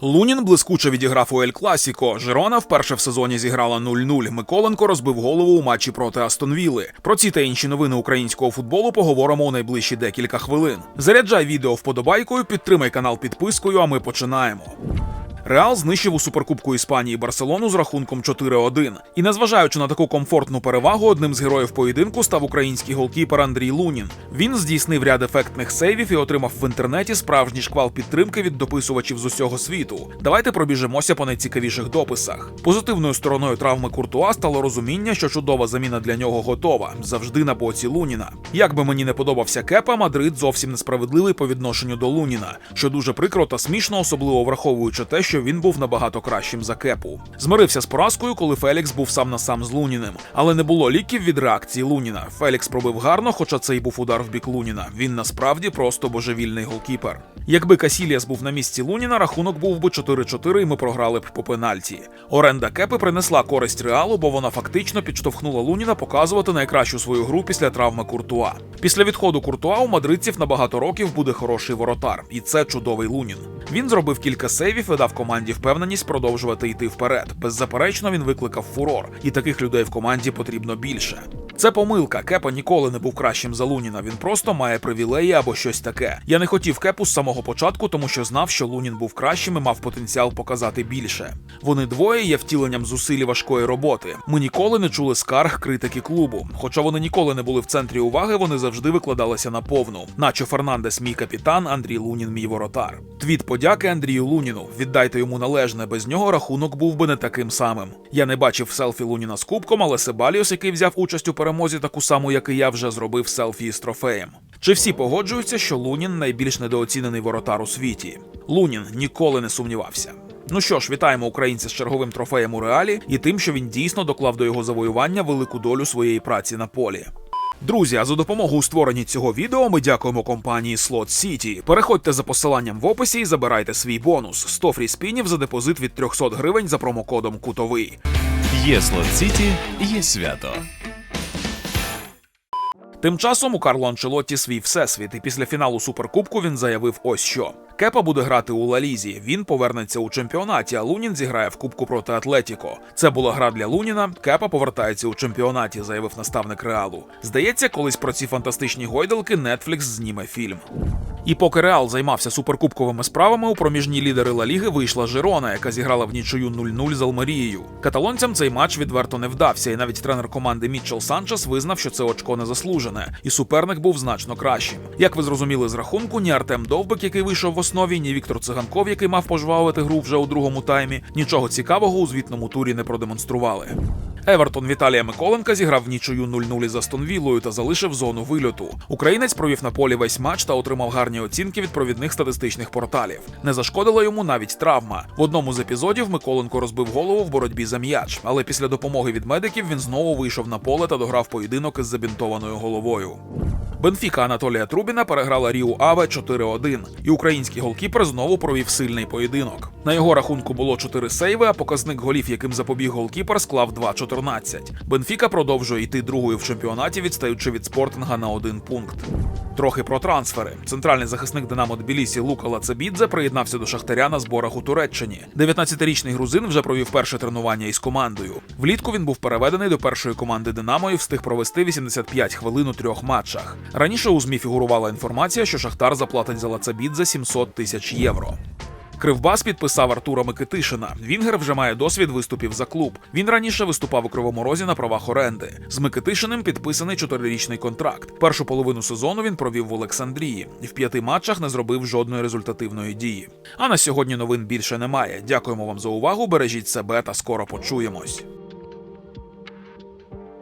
Лунін блискуче відіграв у Ель Класіко. Жирона вперше в сезоні зіграла 0-0. Миколенко розбив голову у матчі проти Астон Вілли. Про ці та інші новини українського футболу поговоримо у найближчі декілька хвилин. Заряджай відео вподобайкою, підтримай канал підпискою, а ми починаємо. Реал знищив у суперкубку Іспанії Барселону з рахунком 4-1. І незважаючи на таку комфортну перевагу, одним з героїв поєдинку став український голкіпер Андрій Лунін. Він здійснив ряд ефектних сейвів і отримав в інтернеті справжній шквал підтримки від дописувачів з усього світу. Давайте пробіжимося по найцікавіших дописах. Позитивною стороною травми Куртуа стало розуміння, що чудова заміна для нього готова, завжди на боці Луніна. Як би мені не подобався Кепа, Мадрид зовсім несправедливий по відношенню до Луніна, що дуже прикро та смішно, особливо враховуючи те, що він був набагато кращим за кепу. Змирився з поразкою, коли Фелікс був сам на сам з Луніним, але не було ліків від реакції Луніна. Фелікс пробив гарно, хоча це й був удар в бік Луніна. Він насправді просто божевільний голкіпер. Якби Касіліас був на місці Луніна, рахунок був би 4-4, і ми програли б по пенальті. Оренда Кепи принесла користь реалу, бо вона фактично підштовхнула Луніна показувати найкращу свою гру після травми Куртуа. Після відходу Куртуа у мадридців на багато років буде хороший воротар, і це чудовий Лунін. Він зробив кілька сейвів і дав команді впевненість продовжувати йти вперед. Беззаперечно він викликав фурор, і таких людей в команді потрібно більше. Це помилка. Кепа ніколи не був кращим за Луніна. Він просто має привілеї або щось таке. Я не хотів кепу з самого початку, тому що знав, що Лунін був кращим і мав потенціал показати більше. Вони двоє є втіленням зусиль важкої роботи. Ми ніколи не чули скарг критики клубу. Хоча вони ніколи не були в центрі уваги, вони завжди викладалися на повну. Наче Фернандес, мій капітан, Андрій Лунін, мій воротар. Твіт подяки Андрію Луніну. Віддайте йому належне. Без нього рахунок був би не таким самим. Я не бачив селфі Луніна з кубком, але Себаліос, який взяв участь у перемозі, таку саму, як і я, вже зробив селфі із трофеєм. Чи всі погоджуються, що Лунін найбільш недооцінений воротар у світі? Лунін ніколи не сумнівався. Ну що ж, вітаємо українця з черговим трофеєм у реалі і тим, що він дійсно доклав до його завоювання велику долю своєї праці на полі. Друзі, а за допомогою у створенні цього відео ми дякуємо компанії Slot City. Переходьте за посиланням в описі і забирайте свій бонус 100 фріспінів за депозит від 300 гривень за промокодом Кутовий. Є Слот Сіті, є свято. Тим часом у Карло Анчелотті свій всесвіт, і після фіналу суперкубку він заявив ось що. Кепа буде грати у Лалізі. Він повернеться у чемпіонаті, а Лунін зіграє в кубку проти Атлетіко. Це була гра для Луніна. Кепа повертається у чемпіонаті, заявив наставник Реалу. Здається, колись про ці фантастичні гойдалки Netflix зніме фільм. І поки Реал займався суперкубковими справами, у проміжні лідери Ла Ліги вийшла Жирона, яка зіграла в нічию 0-0 з Алмерією. Каталонцям цей матч відверто не вдався, і навіть тренер команди Мітчел Санчес визнав, що це очко не заслужене, і суперник був значно кращим. Як ви зрозуміли з рахунку, ні Артем Довбик, який вийшов в основі, ні Віктор Циганков, який мав пожвавити гру вже у другому таймі, нічого цікавого у звітному турі не продемонстрували. Евертон Віталія Миколенка зіграв в нічию 0-0 із Астонвілою та залишив зону вильоту. Українець провів на полі весь матч та отримав гарні оцінки від провідних статистичних порталів. Не зашкодила йому навіть травма. В одному з епізодів Миколенко розбив голову в боротьбі за м'яч, але після допомоги від медиків він знову вийшов на поле та дограв поєдинок із забінтованою головою. Бенфіка Анатолія Трубіна переграла Ріу Аве 4-1, і український голкіпер знову провів сильний поєдинок. На його рахунку було 4 сейви, а показник голів, яким запобіг голкіпер, склав 2-14. Бенфіка продовжує йти другою в чемпіонаті, відстаючи від спортинга на один пункт. Трохи про трансфери. Центральний захисник Динамо Тбілісі Лука Лацебідзе приєднався до Шахтаря на зборах у Туреччині. 19-річний грузин вже провів перше тренування із командою. Влітку він був переведений до першої команди Динамо і встиг провести 85 хвилин у трьох матчах. Раніше у ЗМІ фігурувала інформація, що Шахтар заплатить за Лацебідзе 700 тисяч євро. Кривбас підписав Артура Микитишина. Вінгер вже має досвід виступів за клуб. Він раніше виступав у Кривому Розі на правах оренди. З Микитишиним підписаний чотирирічний контракт. Першу половину сезону він провів в Олександрії і в п'яти матчах не зробив жодної результативної дії. А на сьогодні новин більше немає. Дякуємо вам за увагу. Бережіть себе та скоро почуємось.